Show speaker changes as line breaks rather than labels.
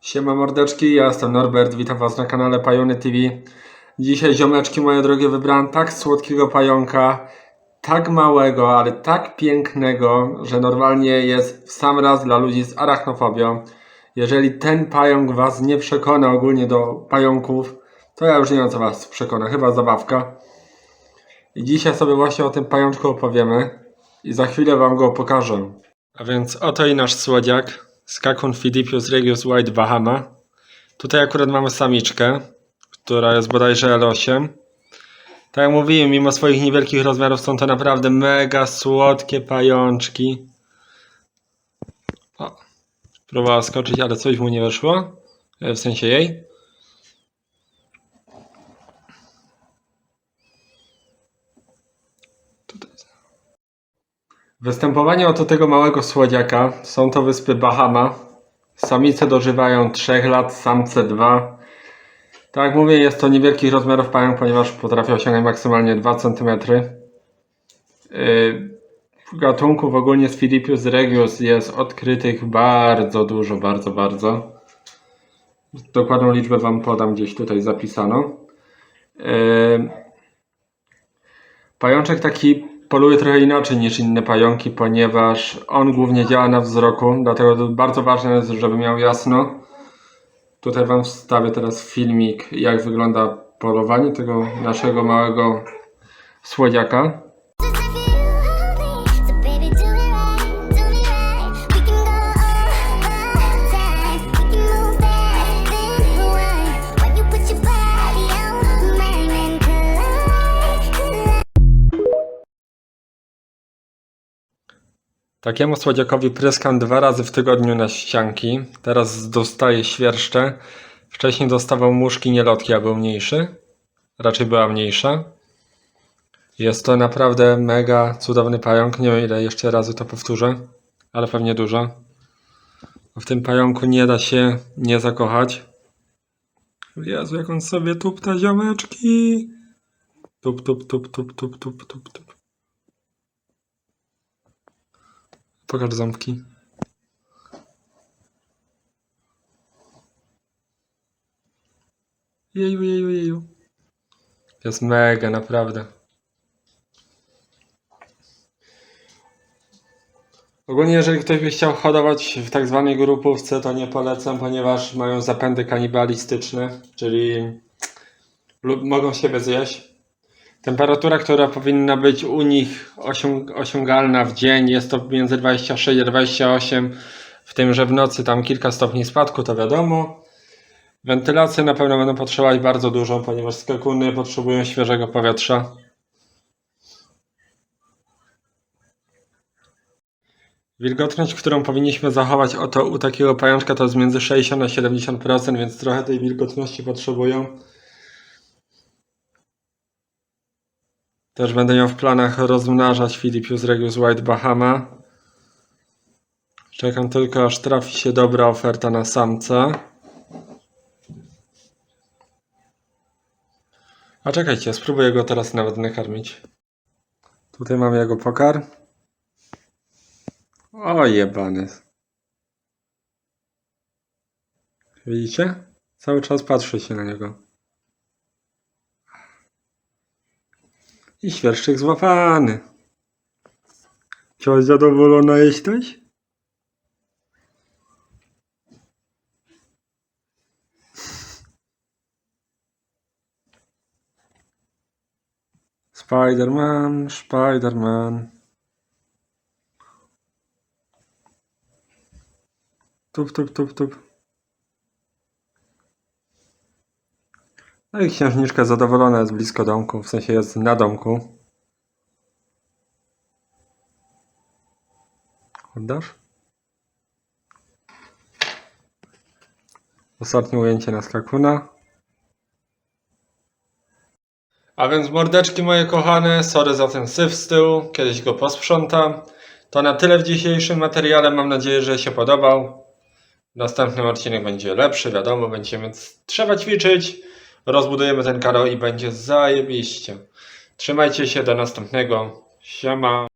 Siema mordeczki, ja jestem Norbert, witam was na kanale Pajony TV. Dzisiaj ziomeczki moje drogie wybrałem tak słodkiego pająka, tak małego, ale tak pięknego, że normalnie jest w sam raz dla ludzi z arachnofobią. Jeżeli ten pająk was nie przekona ogólnie do pająków, to ja już nie wiem co was przekona, chyba zabawka. I dzisiaj sobie właśnie o tym pajączku opowiemy i za chwilę wam go pokażę. A więc oto i nasz słodziak, Skakun Fidipius regius white Bahama. Tutaj akurat mamy samiczkę, która jest bodajże L8. Tak jak mówiłem, mimo swoich niewielkich rozmiarów są to naprawdę mega słodkie pajączki. O, próbowała skoczyć, ale coś mu nie weszło. E, W sensie jej. Występowanie oto tego małego słodziaka. Są to wyspy Bahama. Samice dożywają 3 lat, samce 2. Tak jak mówię, jest to niewielkich rozmiarów pająk, ponieważ potrafi osiągnąć maksymalnie 2 cm. Gatunków ogólnie z Philippius regius jest odkrytych bardzo dużo, bardzo, bardzo. Dokładną liczbę Wam podam gdzieś tutaj zapisano. Yy, Pajączek taki poluje trochę inaczej niż inne pająki, ponieważ on głównie działa na wzroku, dlatego bardzo ważne jest, żeby miał jasno. Tutaj Wam wstawię teraz filmik, jak wygląda polowanie tego naszego małego słodziaka. Takiemu słodziakowi pryskam dwa razy w tygodniu na ścianki. Teraz dostaje świerszcze. Wcześniej dostawał muszki nielotki, a był mniejszy. Raczej była mniejsza. Jest to naprawdę mega cudowny pająk. Nie wiem ile jeszcze razy to powtórzę, ale pewnie dużo. W tym pająku nie da się nie zakochać. Jezu, jak on sobie tupta ziomeczki. Tup, tup, tup, tup, tup, tup, tup, tup. Pokaż ząbki. Jeju, jeju, jeju. Jest mega, naprawdę. Ogólnie, jeżeli ktoś by chciał hodować w tak zwanej grupówce, to nie polecam, ponieważ mają zapędy kanibalistyczne, czyli lub mogą siebie zjeść. Temperatura, która powinna być u nich osiąg osiągalna w dzień, jest to między 26 a 28, w tym, że w nocy tam kilka stopni spadku, to wiadomo. Wentylację na pewno będą potrzebować bardzo dużo, ponieważ skakuny potrzebują świeżego powietrza. Wilgotność, którą powinniśmy zachować oto u takiego pajączka to jest między 60 a 70%, więc trochę tej wilgotności potrzebują. Też będę miał w planach rozmnażać Philippius regius white Bahama. Czekam tylko aż trafi się dobra oferta na samca. A czekajcie, spróbuję go teraz nawet nakarmić. Tutaj mamy jego pokarm. O jebany. Widzicie? Cały czas patrzy się na niego. I świerszczyk złapany. Cioć zadowolona jesteś? Spiderman, Spiderman. Tup, tup, tup, tup. No i księżniczka zadowolona jest blisko domku, w sensie jest na domku. Oddasz? Ostatnie ujęcie na skakuna. A więc mordeczki moje kochane, sorry za ten syf z tyłu, kiedyś go posprzątam. To na tyle w dzisiejszym materiale, mam nadzieję, że się podobał. Następny odcinek będzie lepszy, wiadomo, będziemy trzeba ćwiczyć. Rozbudujemy ten kanał i będzie zajebiście. Trzymajcie się, do następnego. Siema.